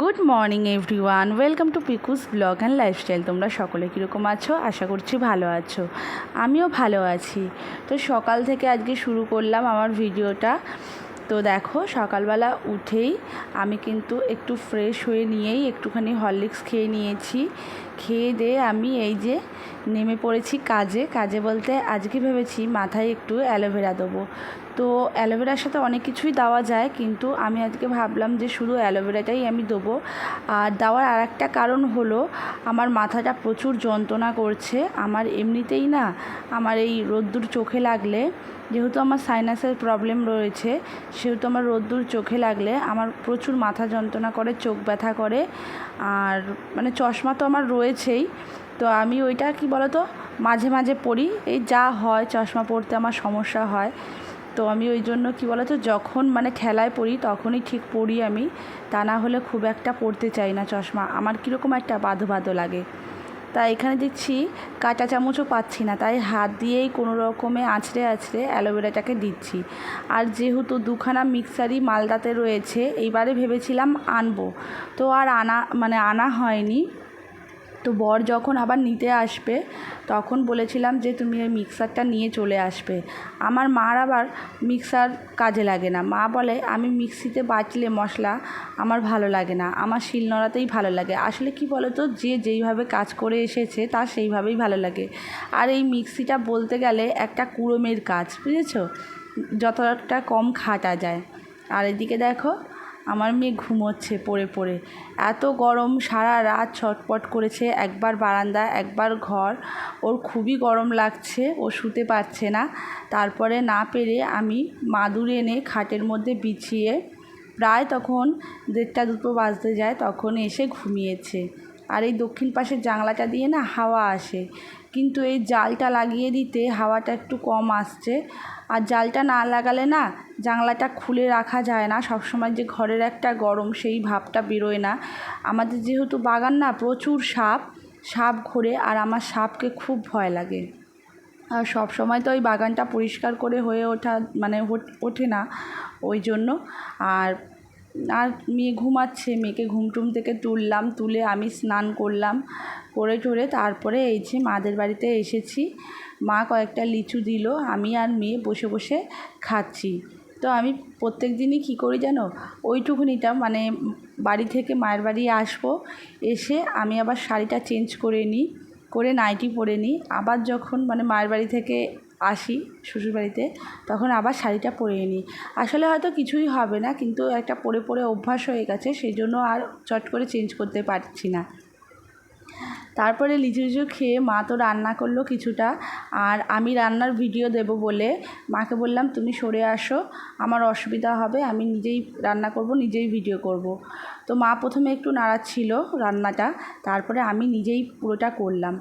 Good morning everyone welcome to Piku's blog and lifestyle তোমরা সকলে কীরকম আছো? আশা করছি ভালো আছো। আমিও ভালো আছি। তো সকাল থেকে আজকে শুরু করলাম আমার ভিডিওটা। তো দেখো, সকালবেলা উঠেই আমি কিন্তু একটু ফ্রেশ হয়ে নিয়েই একটুখানি হরলিক্স খেয়ে নিয়েছি। খেয়ে দিয়ে আমি এই যে নেমে পড়েছি কাজে। কাজে বলতে আজকে ভেবেছি মাথায় একটু অ্যালোভেরা দেবো। তো অ্যালোভেরার সাথে অনেক কিছুই দেওয়া যায়, কিন্তু আমি আজকে ভাবলাম যে শুধু অ্যালোভেরাটাই আমি দেবো। আর দেওয়ার আর একটা কারণ হলো, আমার মাথাটা প্রচুর যন্ত্রণা করছে। আমার এমনিতেই না, আমার এই রোদ্দুর চোখে লাগলে, যেহেতু আমার সাইনাসের প্রবলেম রয়েছে, সেহেতু আমার রোদ্দুর চোখে লাগলে আমার প্রচুর মাথা যন্ত্রণা করে, চোখ ব্যথা করে। আর মানে চশমা তো আমার রয়েছেই। তো আমি ওইটা কি বলতো, মাঝে মাঝে পড়ি। এই যা হয়, চশমা পড়তে আমার সমস্যা হয়। তো আমি ওই জন্য কী বলতো, যখন মানে ঠেলায় পড়ি, তখনই ঠিক পড়ি আমি। তা না হলে খুব একটা পড়তে চাই না চশমা। আমার কীরকম একটা বাধো বাধো লাগে। তা এখানে দেখছি কাঁচা চামচও পাচ্ছি না। তাই হাত দিয়েই কোনো রকমে আছড়ে আছড়ে অ্যালোভেরাটাকে দিচ্ছি। আর যেহেতু দুখানা মিক্সারই মালদাতে রয়েছে, এইবারে ভেবেছিলাম আনব। তো আর আনা মানে আনা হয়নি। তো বর যখন আবার নিতে আসবে, তখন বলেছিলাম যে তুমি ওই মিক্সারটা নিয়ে চলে আসবে। আমার মার আবার মিক্সার কাজে লাগে না। মা বলে, আমি মিক্সিতে বাটলে মশলা আমার ভালো লাগে না। আমার শিলনোড়াতেই ভালো লাগে। আসলে কি বলো তো যে যেইভাবে কাজ করে এসেছে, তার সেইভাবেই ভালো লাগে। আর এই মিক্সিটা বলতে গেলে একটা কুড়োমের কাজ, বুঝেছ? যতটা কম খাটা যায়। আর এদিকে দেখো আমার মেয়ে ঘুমোচ্ছে পড়ে পড়ে। এত গরম সারা রাত ছটপট করেছে, একবার বারান্দা, একবার ঘর। ওর খুবই গরম লাগছে, ও শুতে পারছে না। তারপরে না পেরে আমি মাদুর এনে খাটের মধ্যে বিছিয়ে প্রায় তখন দেড়টা দুটো বাজতে যায়, তখন এসে ঘুমিয়েছে। আর এই দক্ষিণ পাশের জানলাটা দিয়ে না হাওয়া আসে। কিন্তু এই জালটা লাগিয়ে দিতে হাওয়াটা একটু কম আসছে। আর জালটা না লাগালে না জানলাটা খুলে রাখা যায় না। সবসময় যে ঘরের একটা গরম, সেই ভাবটা বেরোয় না। আমাদের যেহেতু বাগান না, প্রচুর সাপ সাপ ঘোরে আর আমার সাপকে খুব ভয় লাগে। আর সব সময় তো ওই বাগানটা পরিষ্কার করে হয়ে ওঠা মানে ওঠে না ওই জন্য। আর আর মেয়ে ঘুমাচ্ছে, মেয়েকে ঘুম টুম থেকে তুললাম, তুলে আমি স্নান করলাম, করে টরে তারপরে এই যে মাদের বাড়িতে এসেছি। মা কয়েকটা লিচু দিল, আমি আর মেয়ে বসে বসে খাচ্ছি। তো আমি প্রত্যেক দিনই কী করি জানো? ওইটুকুনিটা মানে বাড়ি থেকে মায়ের বাড়ি আসব, এসে আমি আবার শাড়িটা চেঞ্জ করে নিই, করে নাইটি পরে নিই। আবার যখন মানে মায়ের বাড়ি থেকে আসি শ্বশুরবাড়িতে তখন আবার শাড়িটা পরে নিই। আসলে হয়তো কিছুই হবে না, কিন্তু একটা পরে পরে অভ্যাস হয়ে গেছে, সেই জন্য আর চট করে চেঞ্জ করতে পারছি না। তারপরে লিচু লিচু খেয়ে মা তো রান্না করল কিছুটা, আর আমি রান্নার ভিডিও দেব বলে মাকে বললাম, তুমি সরে আসো, আমার অসুবিধা হবে, আমি নিজেই রান্না করব, নিজেই ভিডিও করব। তো মা প্রথমে একটু নাড়াচ্ছিল রান্নাটা, তারপরে আমি নিজেই পুরোটা করলাম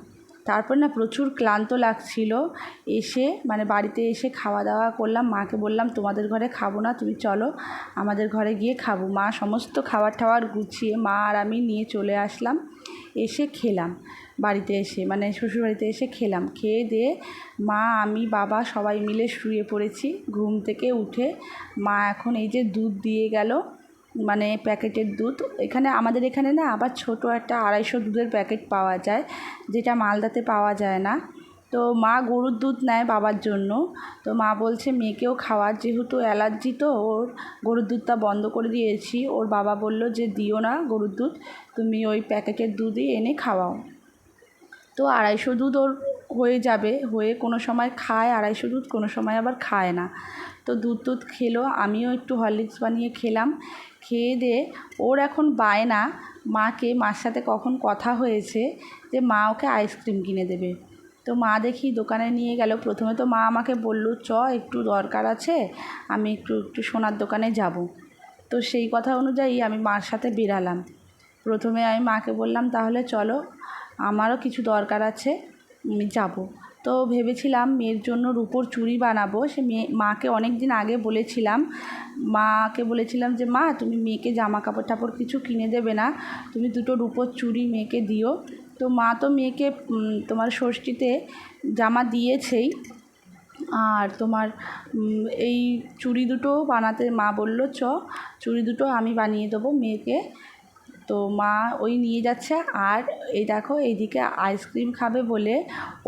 তারপর না প্রচুর ক্লান্ত লাগছিল। এসে মানে বাড়িতে এসে খাওয়া দাওয়া করলাম। মাকে বললাম, তোমাদের ঘরে খাব না, তুমি চলো। আমাদের ঘরে গিয়ে খাব। মা সমস্ত খাবার টাবার গুছিয়ে, মা আর আমি নিয়ে চলে আসলাম। এসে খেলাম বাড়িতে এসে মানে শ্বশুরবাড়িতে এসে খেলাম। খেয়ে দিয়ে মা, আমি, বাবা সবাই মিলে শুয়ে পড়েছি। ঘুম থেকে উঠে মা এখন এই যে দুধ দিয়ে গেল। মানে প্যাকেটের দুধ। এখানে আমাদের এখানে না আবার ছোট একটা আড়াইশো দুধের প্যাকেট পাওয়া যায়, যেটা মালদাতে পাওয়া যায় না। তো মা গরুর দুধ নেয় বাবার জন্য। তো মা বলছে, মেয়েকেও খাওয়ার যেহেতু অ্যালার্জি তো, ওর গরুর দুধটা বন্ধ করে দিয়েছি। ওর বাবা বলল, যে দিও না গরুর দুধ, তুমি ওই প্যাকেটের দুধই এনে খাওয়াও। তো আড়াইশো দুধ ওর হয়ে যাবে, হয়ে কোনো সময় খায় আড়াইশো দুধ, কোনো সময় আবার খায় না। তো দুধ দুধ খেলো, আমিও একটু হরলিক্স বানিয়ে খেলাম। খেয়ে দিয়ে ওর এখন বায়না। মাকে, মার সাথে কখন কথা হয়েছে যে মা ওকে আইসক্রিম কিনে দেবে। তো মা দেখি দোকানে নিয়ে গেল। প্রথমে তো মা আমাকে বলল, চ, একটু দরকার আছে, আমি একটু একটু সোনার দোকানে যাব। তো সেই কথা অনুযায়ী আমি মার সাথে বেরালাম। প্রথমে আমি মাকে বললাম, তাহলে চলো, আমারও কিছু দরকার আছে, আমি যাব। তো ভেবেছিলাম মেয়ের জন্য রূপোর চুড়ি বানাবো। সে মেয়ে, মাকে অনেক দিন আগে বলেছিলাম, মাকে বলেছিলাম যে, মা, তুমি মেয়েকে জামা কাপড় টাপড় কিছু কিনে দেবে না। তুমি দুটো রূপোর চুড়ি মেয়েকে দিও। তো মা তো মেয়েকে তোমার ষষ্ঠীতে জামা দিয়েছেই। আর তোমার এই চুড়ি দুটো বানাতে মা বলল, চ, চুড়ি দুটো আমি বানিয়ে দেবো মেয়েকে। তো মা ওই নিয়ে যাচ্ছে আর এই দেখো এইদিকে আইসক্রিম খাবে বলে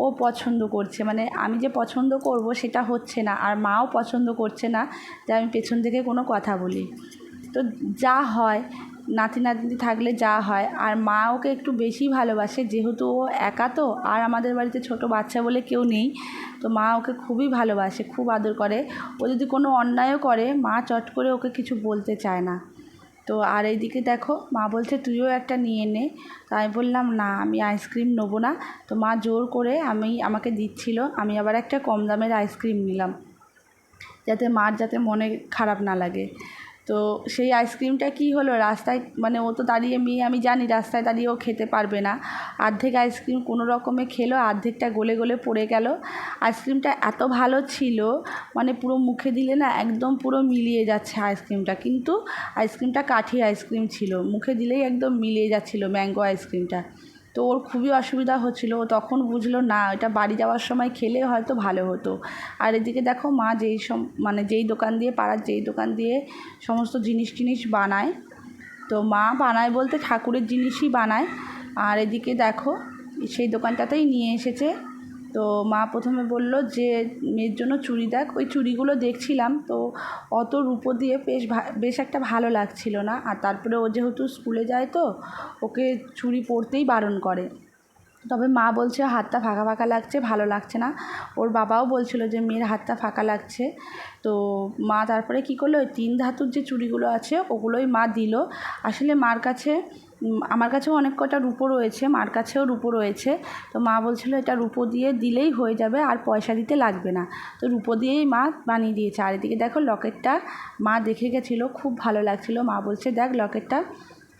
ও পছন্দ করছে। মানে আমি যে পছন্দ করব সেটা হচ্ছে না আর মাও পছন্দ করছে না যে আমি পেছন থেকে কোনো কথা বলি। তো যা হয়, নাতি নাতনি থাকলে যা হয় আর মা ওকে একটু বেশি ভালোবাসে যেহেতু ও একা তো আর আমাদের বাড়িতে ছোট বাচ্চা বলে কেউ নেই, তো মা ওকে খুবই ভালোবাসে, খুব আদর করে। ও যদি কোনো অন্যায়ও করে, মা চট করে ওকে কিছু বলতে চায় না। তো আর এইদিকে দেখো, মা বলছে, তুইও একটা নিয়ে নে। তো আমি বললাম, না, আমি আইসক্রিম নেব না। তো মা জোর করে আমি, আমাকে দিচ্ছিল, আমি আবার একটা কম দামের আইসক্রিম নিলাম, যাতে মার যাতে মনে খারাপ না লাগে। তো সেই আইসক্রিমটা কী হলো? রাস্তায় মানে ও তো দাঁড়িয়ে মেয়ে, আমি জানি রাস্তায় দাঁড়িয়ে ও খেতে পারবে না। অর্ধেক আইসক্রিম কোনো রকমে খেলো, অর্ধেকটা গলে গলে পড়ে গেল। আইসক্রিমটা এত ভালো ছিল মানে পুরো মুখে দিলে না একদম পুরো মিলিয়ে যাচ্ছে আইসক্রিমটা কিন্তু আইসক্রিমটা কাঠি আইসক্রিম ছিল, মুখে দিলেই একদম মিলিয়ে যাচ্ছিল ম্যাঙ্গো আইসক্রিমটা তো ওর খুবই অসুবিধা হচ্ছিল। তখন বুঝলো, না, এটা বাড়ি যাওয়ার সময় খেলে হয়তো ভালো হতো। আর এদিকে দেখো মা যেই সম মানে যেই দোকান দিয়ে, পাড়ার যেই দোকান দিয়ে সমস্ত জিনিস টিনিস বানায়। তো মা বানায় বলতে ঠাকুরের জিনিসই বানায়। আর এদিকে দেখো, সেই দোকানটাতেই নিয়ে এসেছে তো মা প্রথমে বলল যে, মেয়ের জন্য চুড়ি দেখ। ওই চুড়িগুলো দেখছিলাম, তো অত রূপো দিয়ে বেশ বেশ একটা ভালো লাগছিল না। আর তারপরে ও যেহেতু স্কুলে যায় তো, ওকে চুড়ি পরতেই বারণ করে। তবে মা বলছে, হাতটা ফাঁকা ফাঁকা লাগছে, ভালো লাগছে না। ওর বাবাও বলছিল যে, মেয়ের হাতটা ফাঁকা লাগছে। তো মা তারপরে কী করল, ওই তিন ধাতুর যে চুড়িগুলো আছে, ওগুলোই মা দিল। আসলে মার কাছে আমার কাছেও অনেক কটা রূপো রয়েছে, মার কাছেও রূপো রয়েছে। তো মা বলছিল এটা রূপো দিয়ে দিলেই হয়ে যাবে, আর পয়সা দিতে লাগবে না। তো রূপো দিয়েই মা বানিয়ে দিয়েছে। আর এদিকে দেখো লকেটটা মা দেখে গেছিল, খুব ভালো লাগছিল। মা বলছে, দেখ লকেটটা,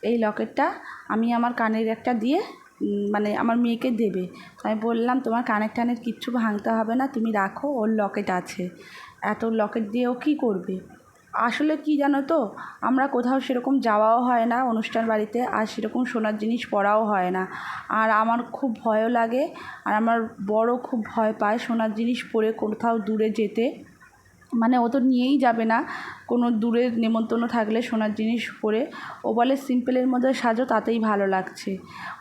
এই লকেটটা আমি আমার কানের একটা দিয়ে মানে আমার মেয়েকে দেবে। আমি বললাম, তোমার কানের টানের কিচ্ছু ভাঙতে হবে না, তুমি রাখো, ওর লকেট আছে। এত লকেট দিয়ে ও কী করবে? আসলে কি জানো তো? আমরা কোথাও সেরকম যাওয়াও হয় না অনুষ্ঠান বাড়িতে, আর সেরকম সোনার জিনিস পরাও হয় না। আর আমার খুব ভয়ও লাগে, আর আমার বড় খুব ভয় পায় সোনার জিনিস পরে কোথাও দূরে যেতে। মানে ও তো নিয়েই যাবে না। কোনো দূরের নেমন্তন্ন থাকলে সোনার জিনিস পরে। ও বলে, সিম্পলের মধ্যে সাজো, তাতেই ভালো লাগছে।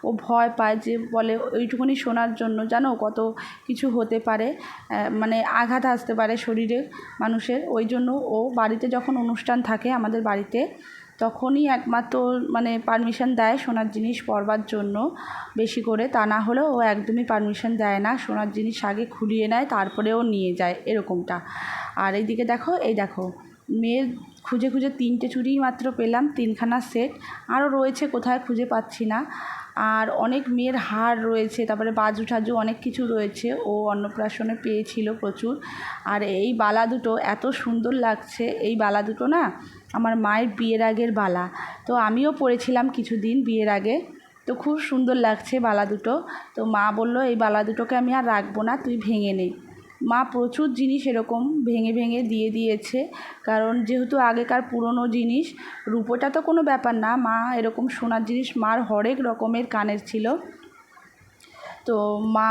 ও ভয় পায় যে বলে, ওইটুকুনি সোনার জন্য জানো কত কিছু হতে পারে? মানে আঘাত আসতে পারে শরীরে মানুষের। ওই জন্য ও বাড়িতে যখন অনুষ্ঠান থাকে, আমাদের বাড়িতে তখনই একমাত্র মানে পারমিশন দেয় সোনার জিনিস পরবার জন্য। বেশি করে তা না হলেও ও একদমই পারমিশন দেয় না। সোনার জিনিস আগে খুলিয়ে নেয় তারপরে ও নিয়ে যায়, এরকমটা। আর এইদিকে দেখো, এই দেখো, মেয়ের খুঁজে খুঁজে তিনটে চুড়িই মাত্র পেলাম, তিনখানা সেট আরও রয়েছে, কোথায় খুঁজে পাচ্ছি না। আর অনেক মেয়ের হার রয়েছে, তারপরে বাজু ঠাজু অনেক কিছু রয়েছে। ও অন্নপ্রাশনে পেয়েছিল প্রচুর। আর এই বালা দুটো এত সুন্দর লাগছে, এই বালা দুটো না আমার মায়ের বিয়ের আগের বালা। তো আমিও পরেছিলাম কিছুদিন বিয়ের আগে। তো খুব সুন্দর লাগছে বালা দুটো। তো মা বলল, এই বালা দুটোকে আমি আর রাখব না, তুই ভেঙে নে। মা প্রচুর জিনিস এরকম ভেঙে ভেঙে দিয়ে দিয়েছে। কারণ যেহেতু আগেকার পুরনো জিনিস, রূপোটা তো কোনো ব্যাপার না। মা এরকম সোনার জিনিস মার হরেক রকমের কানের ছিল। তো মা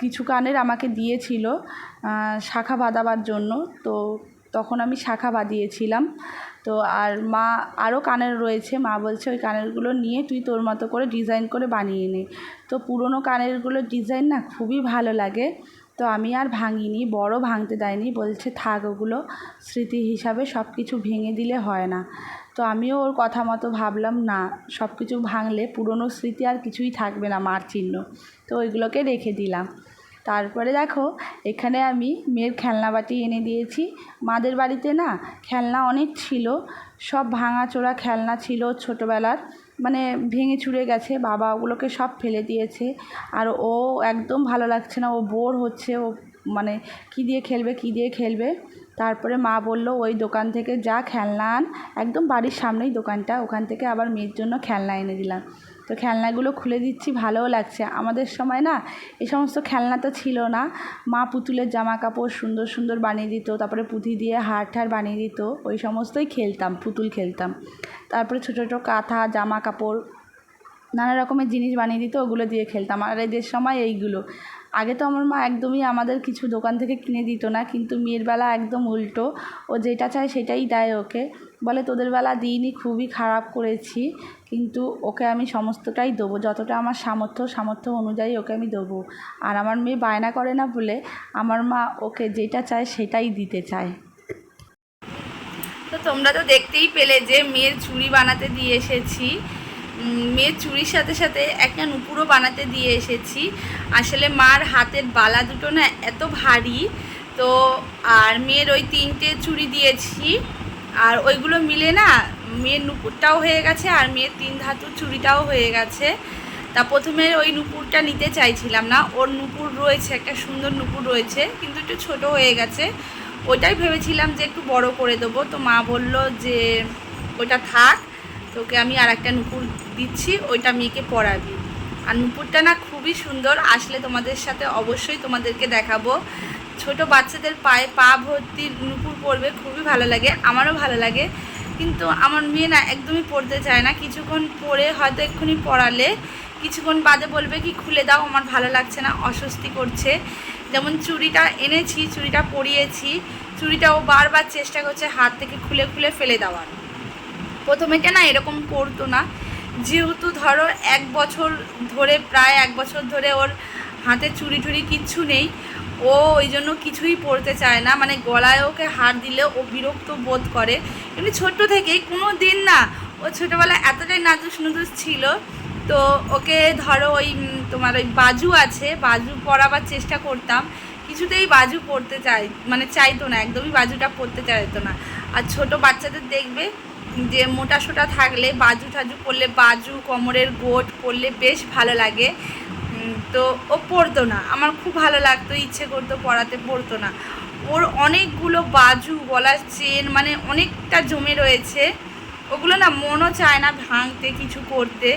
কিছু কানের আমাকে দিয়েছিল শাখা বাঁধাবার জন্য। তো তখন আমি শাখা বাঁধিয়েছিলাম। তো আর মা, আরও কানের রয়েছে। মা বলছে, ওই কানেরগুলো নিয়ে তুই তোর মতো করে ডিজাইন করে বানিয়ে নে। তো পুরনো কানেরগুলোর ডিজাইন না খুবই ভালো লাগে। তো আমি আর ভাঙিনি, বড় ভাঙতে দেয়নি। বলছে, থাক ওগুলো স্মৃতি হিসাবে সব কিছু ভেঙে দিলে হয় না। তো আমিও ওর কথা মতো ভাবলাম, না সব কিছু ভাঙলে পুরনো স্মৃতি আর কিছুই থাকবে না মার চিহ্ন। তো ওইগুলোকে রেখে দিলাম। তারপরে দেখো, এখানে আমি মেয়ের খেলনা বাটি এনে দিয়েছি। মাদের বাড়িতে না খেলনা অনেক ছিল, সব ভাঙাচোরা খেলনা ছিল ছোটোবেলার। মানে ভেঙে চুরে গেছে, বাবা ওগুলোকে সব ফেলে দিয়েছে। আর ও একদম ভালো লাগছে না, ও বোর হচ্ছে, ও মানে কী দিয়ে খেলবে, কী দিয়ে খেলবে? তারপরে মা বলল, ওই দোকান থেকে যা খেলনা আন। একদম বাড়ির সামনেই দোকানটা, ওখান থেকে আবার মেয়ের জন্য খেলনা এনে দিলাম। তো খেলনাগুলো খুলে দিচ্ছি, ভালোও লাগছে। আমাদের সময় না, এ সমস্ত খেলনা তো ছিল না। মা পুতুলের জামা কাপড় সুন্দর সুন্দর বানিয়ে দিত, তারপরে পুঁথি দিয়ে হার ঠার বানিয়ে দিত, ওই সমস্তই খেলতাম, পুতুল খেলতাম। তারপরে ছোটো ছোটো কাঁথা জামা কাপড় নানা রকমের জিনিস বানিয়ে দিত, ওগুলো দিয়ে খেলতাম। আর এদের সময় এইগুলো। আগে তো আমার মা একদমই আমাদের কিছু দোকান থেকে কিনে দিত না, কিন্তু মেয়ের বেলা একদম উল্টো। ও যেটা চায় সেটাই দেয় ওকে। বলে তোদের বেলা দিইনি, খুবই খারাপ করেছি, কিন্তু ওকে আমি সমস্তটাই দেবো। যতটা আমার সামর্থ্য সামর্থ্য অনুযায়ী ওকে আমি দেবো। আর আমার মেয়ে বায়না করে না বলে আমার মা ওকে যেটা চায় সেটাই দিতে চায়। তো তোমরা তো দেখতেই পেলে যে মেয়ের চুড়ি বানাতে দিয়ে এসেছি। মেয়ের চুড়ির সাথে সাথে একটা নুপুরও বানাতে দিয়ে এসেছি। আসলে মার হাতের বালা দুটো না এত ভারী। তো, আর মেয়ের ওই তিনটে চুড়ি দিয়েছি। আর ওইগুলো মিলে না মেয়ের নুপুরটাও হয়ে গেছে আর মেয়ের তিন ধাতুর চুড়িটাও হয়ে গেছে। তা প্রথমে ওই নুপুরটা নিতে চাইছিলাম না। ওর নুপুর রয়েছে, একটা সুন্দর নুপুর রয়েছে, কিন্তু একটু ছোট হয়ে গেছে। ওইটাই ভেবেছিলাম যে একটু বড় করে দেবো। তো মা বলল যে ওইটা থাক। তোকে আমি আর একটা নুপুর দিচ্ছি, ওইটা মেয়েকে পরাবি। আর নুপুরটা না খুবই সুন্দর, আসলে তোমাদের সাথে অবশ্যই তোমাদেরকে দেখাবো। ছোট বাচ্চাদের পায়ে পা ভর্তি নুপুর পরবে, খুবই ভালো লাগে, আমারও ভালো লাগে। কিন্তু আমার মেয়ে না একদমই পড়তে চায় না, কিছুক্ষণ পরে হয়তো এক্ষুনি পড়ালে কিছুক্ষণ বাদে বলবে কি, খুলে দাও, আমার ভালো লাগছে না, অস্বস্তি করছে। যেমন চুড়িটা এনেছি, চুড়িটা পরিয়েছি, চুড়িটা ও বারবার চেষ্টা করছে হাত থেকে খুলে খুলে ফেলে দেওয়ার। প্রথমেটা না এরকম করতো না? যেহেতু ধরো এক বছর ধরে, প্রায় এক বছর ধরে ওর হাতে চুরি টুরি কিচ্ছু নেই, ও ওই জন্য কিছুই পরতে চায় না। মানে গলায় ওকে হার দিলে ও বিরক্ত বোধ করে। এমনি ছোট্ট থেকেই কোনো দিন না, ও ছোটোবেলায় এতটাই নাদুস নুদুস ছিল। তো ওকে ধরো ওই তোমার ওই বাজু আছে, বাজু পরাবার চেষ্টা করতাম। কিছুতেই বাজু পড়তে চাই মানে চাইতো না, একদমই বাজুটা পড়তে চাইতো না। আর ছোট বাচ্চাদের দেখবে যে মোটা সোটা থাকলে বাজু টাজু পরলে বাজু, কোমরের গোট পরলে বেশ ভালো লাগে। তো ও পরতো না। আমার খুব ভালো লাগতো, ইচ্ছে করতো পড়াতে পড়তো না। ওর অনেকগুলো বাজু গলার চেন মানে অনেকটা জমে রয়েছে। ওগুলো না মনও চায় না ভাঙতে, কিছু করতে।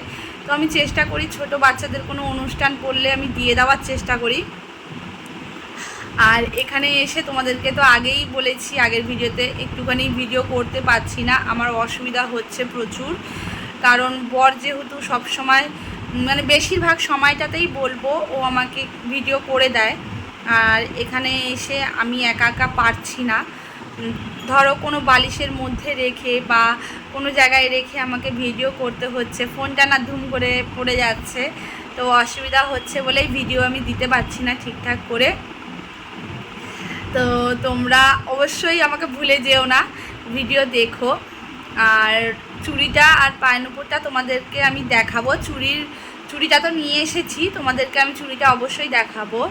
তো আমি চেষ্টা করি ছোট বাচ্চাদের কোনো অনুষ্ঠান করলে আমি দিয়ে দেওয়ার চেষ্টা করি। আর এখানে এসে তোমাদেরকে তো আগেই বলেছি, আগের ভিডিওতে একটুখানি ভিডিও করতে পারছি না, আমার অসুবিধা হচ্ছে প্রচুর। কারণ বর যেহেতু সব সময় মানে বেশিরভাগ সময়টাতেই বলব, ও আমাকে ভিডিও করে দেয়। আর এখানে এসে আমি একা একা পারছি না। ধরো কোনো বালিশের মধ্যে রেখে বা কোনো জায়গায় রেখে আমাকে ভিডিও করতে হচ্ছে, ফোনটা না ধুম করে পড়ে যাচ্ছে, তো অসুবিধা হচ্ছে বলেই ভিডিও আমি দিতে পারছি না ঠিকঠাক করে। তো তোমরা অবশ্যই আমাকে ভুলে যেও না ভিডিও দেখো। আর চুড়িটা আর পায়ের নুপুরটা তোমাদেরকে আমি দেখাবো। চুড়ির, চুড়িটা তো নিয়ে এসেছি, তোমাদেরকে আমি চুড়িটা অবশ্যই দেখাবো।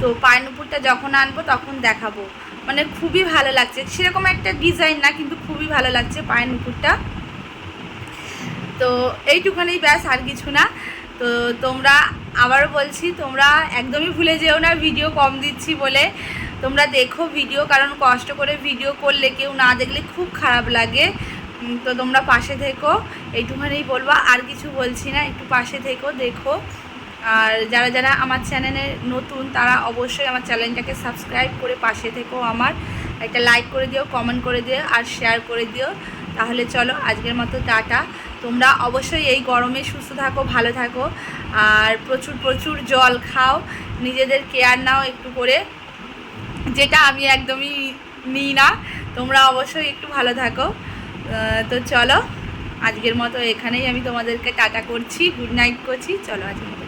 তো পায়ের নুপুরটা যখন আনব তখন দেখাবো। মানে খুবই ভালো লাগছে। সেরকম একটা ডিজাইন না, কিন্তু খুবই ভালো লাগছে পায়ের নুপুরটা তো এইটুখানি ব্যাস, আর কিছু না। তো তোমরা আবারও বলছি, তোমরা একদমই ভুলে যেও না, ভিডিও কম দিচ্ছি বলে। তোমরা দেখো ভিডিও, কারণ কষ্ট করে ভিডিও করলে কেউ না দেখলে খুব খারাপ লাগে। তো তোমরা পাশে থেকো। এইটুখানি বলবা, আর কিছু বলছি না, একটু পাশে থেকো, দেখো। আর যারা যারা আমার চ্যানেলে নতুন, তারা অবশ্যই আমার চ্যানেলটাকে সাবস্ক্রাইব করে পাশে থেকো আমার। একটা লাইক করে দিও, কমেন্ট করে দিও, আর শেয়ার করে দিও। তাহলে চলো, আজকের মতো টাটা। তোমরা অবশ্যই এই গরমে সুস্থ থাকো, ভালো থাকো আর প্রচুর প্রচুর জল খাও, নিজেদের কেয়ার নাও একটু করে। যেটা আমি একদমই নিই না, তোমরা অবশ্যই একটু ভালো থাকো। তো চলো, আজকের মতো এখানেই আমি তোমাদেরকে টাটা করছি গুড নাইট করছি, চলো আজকের মতো